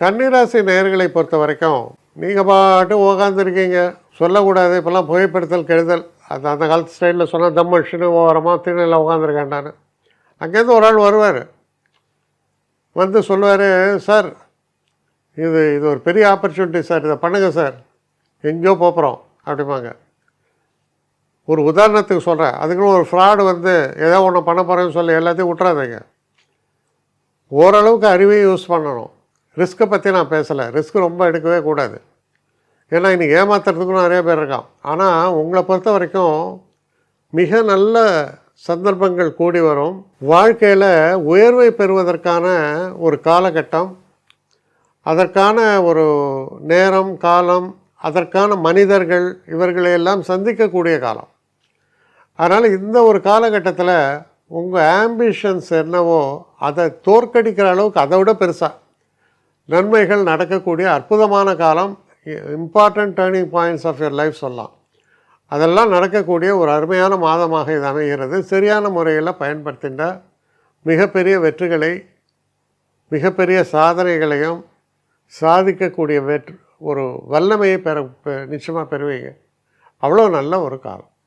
கன்னிராசி நேர்களை பொறுத்த வரைக்கும் நீங்கள் பாட்டு உக்காந்துருக்கீங்க. சொல்லக்கூடாது. இப்போல்லாம் புகைப்படுத்தல் கெடுதல். அது அந்த காலத்து ஸ்டைலில் சொன்னால் தம் அடிச்சுன்னு ஓரமாக திருநெல்ல உக்காந்துருக்கேன்டான்னு அங்கேருந்து ஒரு ஆள் வருவார். வந்து சொல்லுவார் சார் இது இது ஒரு பெரிய ஆப்பர்ச்சுனிட்டி சார். இதை பண்ணுங்கள் சார். எங்கேயோ போகிறோம் அப்படிம்பாங்க. ஒரு உதாரணத்துக்கு சொல்கிறேன் அதுக்குன்னு ஒரு ஃப்ராடு வந்து ஏதோ ஒன்று பண்ண போகிறேன்னு சொல்லி எல்லாத்தையும் விட்றாதீங்க ஓரளவுக்கு அறிவையும் யூஸ் பண்ணணும். ரிஸ்க்கை பற்றி நான் பேசலை. ரிஸ்க் ரொம்ப எடுக்கவே கூடாது. ஏன்னா இன்றைக்கி ஏமாத்துறதுக்கும் நிறைய பேர் இருக்கான். ஆனால் உங்களை பொறுத்த வரைக்கும் மிக நல்ல சந்தர்ப்பங்கள் கூடி வரும். வாழ்க்கையில் உயர்வை பெறுவதற்கான ஒரு காலகட்டம் அதற்கான ஒரு நேரம் காலம் அதற்கான மனிதர்கள் இவர்களை எல்லாம் சந்திக்கக்கூடிய காலம். அதனால் இந்த ஒரு காலகட்டத்தில் உங்கள் ஆம்பிஷன்ஸ் என்னவோ அதை தோற்கடிக்கிற அளவுக்கு அதை விட பெருசாக நன்மைகள் நடக்கக்கூடிய அற்புதமான காலம் important turning points of your life சொல்லலாம். அதெல்லாம் நடக்கக்கூடிய ஒரு அருமையான மாதமாக இது அமைகிறது. சரியான முறையில் பயன்படுத்தின்ற மிகப்பெரிய வெற்றிகளை மிகப்பெரிய சாதனைகளையும் சாதிக்கக்கூடிய வெற்று ஒரு வல்லமையை பெற நிச்சயமாக பெறுவீங்க. அவ்வளோ நல்ல ஒரு காலம்.